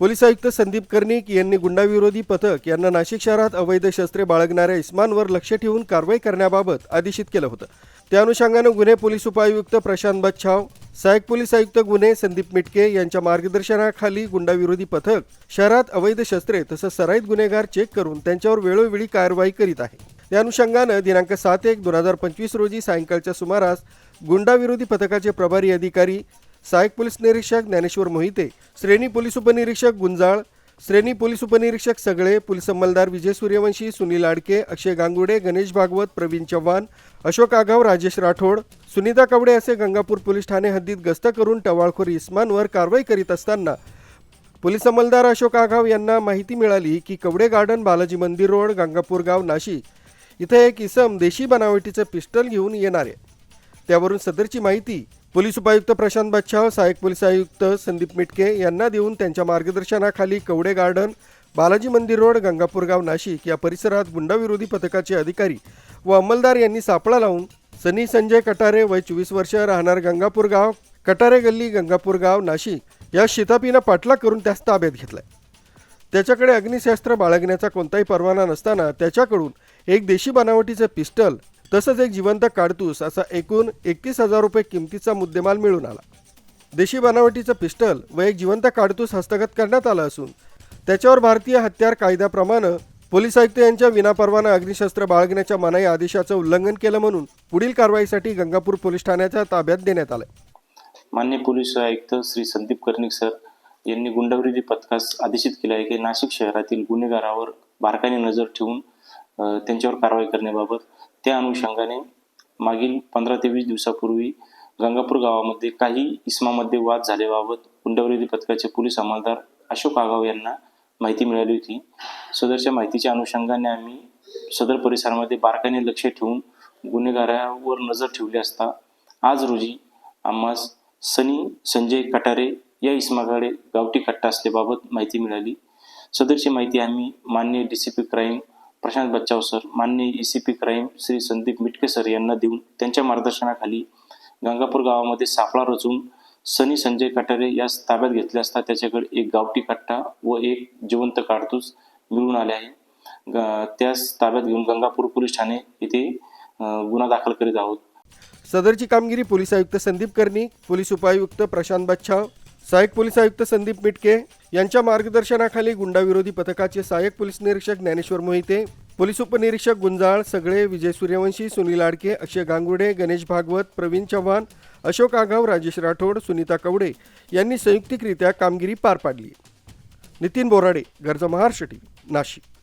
Police आयुक्त संदीप कर्णिक यांनी गुंडाविरोधी पथक यांना नाशिक शहरात अवैध शस्त्रे बाळगणाऱ्या इस्मांवर लक्ष ठेवून कारवाई करण्याबाबत आदेशित केलं होतं. त्या अनुषंगानं गुन्हे पोलीस उपायुक्त प्रशांत बच्छाव सहाय्यक पोलीस आयुक्त गुन्हे संदीप मिटके यांच्या मार्गदर्शनाखाली गुंडाविरोधी पथक शहरात अवैध शस्त्रे तसंच सराईत गुन्हेगार चेक करून त्यांच्यावर वेळोवेळी कारवाई करीत आहे. त्या अनुषंगानं दिनांक सात एक दोन हजार पंचवीस रोजी सायंकाळच्या सुमारास गुंडाविरोधी पथकाचे प्रभारी अधिकारी सहाय्यक पोलीस निरीक्षक ज्ञानेश्वर मोहिते श्रेणी पोलीस उपनिरीक्षक गुंजाळ श्रेणी पोलीस उपनिरीक्षक सगळे पोलीस अंमलदार विजय सूर्यवंशी सुनील आडके अक्षय गांगुडे गणेश भागवत प्रवीण चव्हाण अशोक आगाव राजेश राठोड सुनीता कवडे असे गंगापूर पोलीस ठाणे हद्दीत गस्त करून टवाळखोर इस्मानवर कारवाई करीत असताना पोलीस अंमलदार अशोक आघाव यांना माहिती मिळाली की कवडे गार्डन बालाजी मंदिर रोड गंगापूर गाव नाशिक. इथं एक इसम देशी बनावटीचं पिस्टल घेऊन येणार. आहे त्यावरून सदरची माहिती पोलीस उपायुक्त प्रशांत बच्छाव सहाय्यक पोलीस आयुक्त संदीप मिटके यांना देऊन त्यांच्या मार्गदर्शनाखाली कवडे गार्डन बालाजी मंदिर रोड गंगापूर गाव नाशिक या परिसरात गुंडाविरोधी पथकाचे अधिकारी व अंमलदार यांनी सापळा लावून सनी संजय कटारे वय चोवीस वर्ष राहणार गंगापूर गाव कटारे गल्ली गंगापूर गाव नाशिक या शितापीनं पाटला करून त्यास ताब्यात घेतलाय. त्याच्याकडे अग्निशस्त्र बाळगण्याचा कोणताही परवाना नसताना त्याच्याकडून एक देशी बनावटीचं पिस्टल तसंच एक जिवंत काडतूस असा एकूण एकतीस हजार रुपये किमतीचा मुद्देमाल मिळून आला. देशी बनावटीचं पिस्टल व एक जिवंत काडतूस हस्तगत करण्यात आलं असून त्याच्यावर भारतीय हत्यार कायद्याप्रमाणे पोलीस आयुक्त यांच्या विनापरवाना अग्निशस्त्र बाळगण्याच्या मनाई आदेशाचं उल्लंघन केलं म्हणून पुढील कारवाईसाठी गंगापूर पोलीस ठाण्याच्या ताब्यात देण्यात आलं मान्य पोलीस आयुक्त श्री संदीप कर्णिक सर यांनी गुंडाविरोधी पथकास आदेशित केले आहे की नाशिक शहरातील गुन्हेगारावर बारकाईने नजर ठेवून त्यांच्यावर कारवाई करण्याबाबत. त्या अनुषंगाने मागील पंधरा ते वीस दिवसापूर्वी गंगापूर गावामध्ये काही इस्मामध्ये वाद झाल्याबाबत गुंडाविरोधी पथकाचे पोलीस अंमलदार अशोक आगाव यांना माहिती मिळाली होती. सदरच्या माहितीच्या अनुषंगाने आम्ही सदर परिसरामध्ये बारकाईने लक्ष ठेवून गुन्हेगारावर नजर ठेवली असता आज रोजी आम्हास सनी संजय कटारे या इस्माकडे गावठी कट्टा असल्याबाबत माहिती मिळाली. सदरची माहिती आम्ही मान्य D C P crime Prashant Bachchav sir मान्य E C P crime Shri Sandeep Mitke sir यांना देऊन त्यांच्या मार्गदर्शनाखाली गंगापूर गावामध्ये सापळा रचून सनी संजय कटारे यास ताब्यात घेतले असता त्याच्याकडे एक गावठी कट्टा व एक जिवंत काडतूस मिळून आले आहे. ग त्यास ताब्यात घेऊन गंगापूर पोलीस ठाणे येथे गुन्हा दाखल करीत आहोत. सदरची कामगिरी पोलीस आयुक्त संदीप कर्णिक पोलीस उपायुक्त प्रशांत बच्छाव सहाय्यक पोलीस आयुक्त संदीप मिटके यांच्या मार्गदर्शनाखाली गुंडाविरोधी पथकाचे सहाय्यक पोलीस निरीक्षक ज्ञानेश्वर मोहिते पोलीस उपनिरीक्षक गुंजाळ सगळे विजय सूर्यवंशी सुनील आडके अक्षय गांगुडे गणेश भागवत प्रवीण चव्हाण अशोक आघाव राजेश राठोड सुनीता कवडे यांनी संयुक्तिकरित्या कामगिरी पार पाडली. नितीन बोराडे गरजा महाराष्ट्र टीव्ही नाशिक.